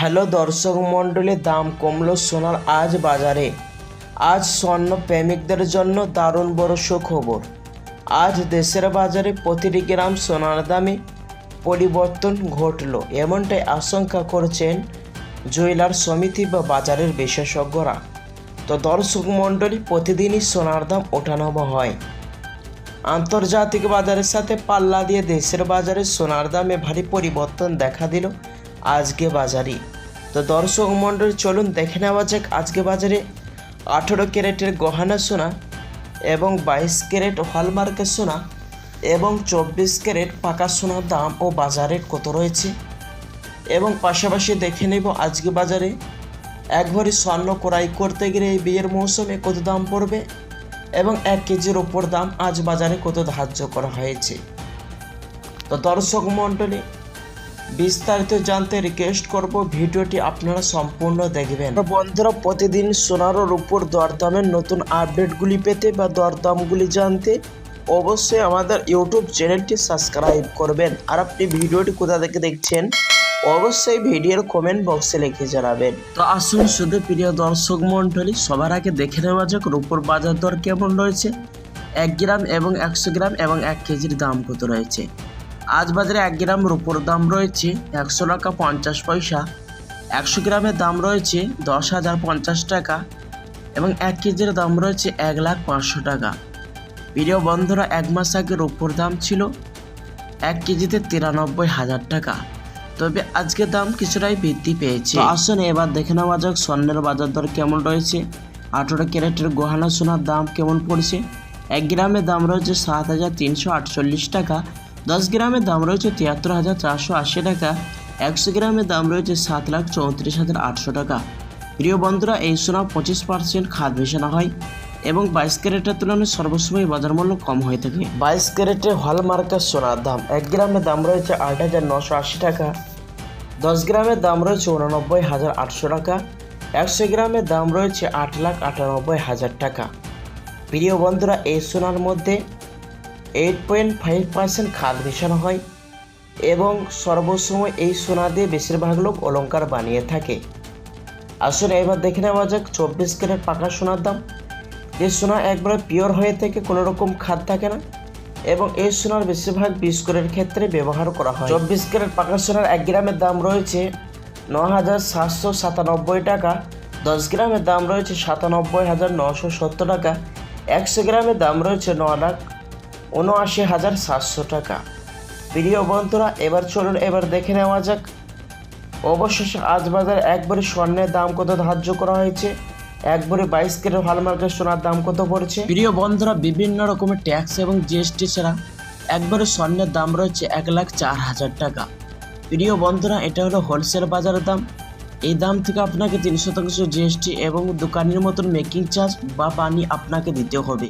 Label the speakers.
Speaker 1: Hello দর্শক মণ্ডলী, দাম কমলো সোনার আজ বাজারে। আজ স্বর্ণ প্রেমিকদের জন্য দারুণ বড় সুখবর। আজ দেশের বাজারে প্রতিটি গ্রাম সোনার দামে পরিবর্তন ঘটলো, এমনটাই আশঙ্কা করছেন জুয়েলার সমিতি বা বাজারের বিশেষজ্ঞরা। তো দর্শক মণ্ডলী, প্রতিদিনই সোনার দাম ওঠানামা হয়। আন্তর্জাতিক বাজারের সাথে পাল্লা দিয়ে দেশের বাজারে সোনার দামে ভারী পরিবর্তন দেখা দিল। আজকে বাজারে। তো দর্শক মণ্ডলী, চলুন দেখে নেওয়া যাক আজকে বাজারে আঠেরো ক্যারেটের গহনা সোনা এবং বাইশ ক্যারেট হলমার্কের সোনা এবং চব্বিশ ক্যারেট পাকা সোনার দাম ও বাজারে কত রয়েছে? এবং পাশাপাশি দেখে নেব আজকে বাজারে এক ভরি স্বর্ণ ক্রয় করতে গেলে এই বিয়ের মৌসুমে কত দাম পড়বে এবং এক কেজির ওপর দাম আজ বাজারে কত ধার্য করা হয়েছে? তো দর্শক মণ্ডলী বিস্তারিত জানতে রিকোয়েস্ট করব, ভিডিওটি আপনারা সম্পূর্ণ দেখবেন। বন্ধুরা, প্রতিদিন সোনার উপর দরদামের নতুন আপডেটগুলি পেতে বা দরদামগুলি জানতে অবশ্যই আমাদের ইউটিউব চ্যানেলটি সাবস্ক্রাইব করবেন। আর আপনি ভিডিওটি কোথা থেকে দেখছেন, অবশ্যই ভিডিওর কমেন্ট বক্সে লিখে জানাবেন। তো আসুন, শুধু প্রিয় দর্শক মণ্ডলী, সবার আগে দেখে নেওয়া যাক রূপোর বাজার দর কেমন রয়েছে, এক গ্রাম এবং একশো গ্রাম এবং এক কেজির দাম কত রয়েছে। আজ বাজারে এক গ্রাম রূপোর দাম রয়েছে একশো টাকা পঞ্চাশ পয়সা, একশো গ্রামের দাম রয়েছে দশ হাজার পঞ্চাশ টাকা এবং এক কেজির দাম রয়েছে এক লাখ পাঁচশো টাকা। প্রিয় বন্ধুরা, এক মাস আগে রূপোর দাম ছিল এক কেজিতে তিরানব্বই হাজার টাকা। তবে আজকে দাম কিছুটাই বৃদ্ধি পেয়েছে। আসুন এবার দেখে নেওয়া যাক স্বর্ণের বাজার দর কেমন রয়েছে। আঠেরো ক্যারেটের গহনা সোনার দাম কেমন পড়ছে? এক গ্রামের দাম রয়েছে সাত হাজার তিনশো আটচল্লিশ টাকা দশ গ্রামের দাম রয়েছে তিয়াত্তর হাজার চারশো আশি টাকা। একশো গ্রামের দাম রয়েছে সাত লাখ চৌত্রিশ হাজার আটশো টাকা। প্রিয় বন্ধুরা, এই সোনা পঁচিশ পার্সেন্ট খাদ মেশানো হয় এবং বাইশ ক্যারেটের তুলনায় সর্বসময় বাজার মূল্য কম হয়ে থাকে। বাইশ ক্যারেটের হলমার্কের সোনার দাম এক গ্রামের দাম রয়েছে আট হাজার নশো আশি টাকা। দশ গ্রামের দাম রয়েছে উনানব্বই হাজার আটশো টাকা। একশো গ্রামের দাম রয়েছে আট লাখ আটানব্বই হাজার টাকা। প্রিয় বন্ধুরা, এই সোনার মধ্যে এইট পয়েন্ট ফাইভ পার্সেন্ট খাদ মেশানো হয় এবং সর্বসময় এই সোনা দিয়ে বেশিরভাগ লোক অলংকার বানিয়ে থাকে। আসলে এবার দেখে নেওয়া যাক চব্বিশ ক্যারেট পাকা সোনার দাম। এই সোনা একবারে পিওর হয়ে থেকে কোনো রকম খাদ থাকে না এবং এই সোনার বেশিরভাগ বিস্কুটের ক্ষেত্রে ব্যবহার করা হয়। চব্বিশ ক্যারেট পাকা সোনার এক গ্রামের দাম রয়েছে ন হাজার সাতশো সাতানব্বই টাকা। দশ গ্রামের দাম রয়েছে সাতানব্বই হাজার নশো সত্তর টাকা। একশো গ্রামের দাম রয়েছে ন লাখ উনআশি হাজার সাতশো টাকা। প্রিয় বন্ধুরা, এবার চলুন, এবার দেখে নেওয়া যাক। অবশেষে আজ বাজারে একবারে স্বর্ণের দাম কত ধার্য করা হয়েছে? একবারে বাইশ ক্যারেট হলমার্কের সোনার দাম কত পড়ছে? প্রিয় বন্ধুরা, বিভিন্ন রকমের ট্যাক্স এবং জিএসটি ছাড়া একবারে স্বর্ণের দাম রয়েছে এক লাখ চার হাজার টাকা। প্রিয় বন্ধুরা, এটা হলো হোলসেল বাজারের দাম। এই দাম থেকে আপনাকে তিন শতাংশ জিএসটি এবং দোকানের মতন মেকিং চার্জ বা পানি আপনাকে দিতে হবে।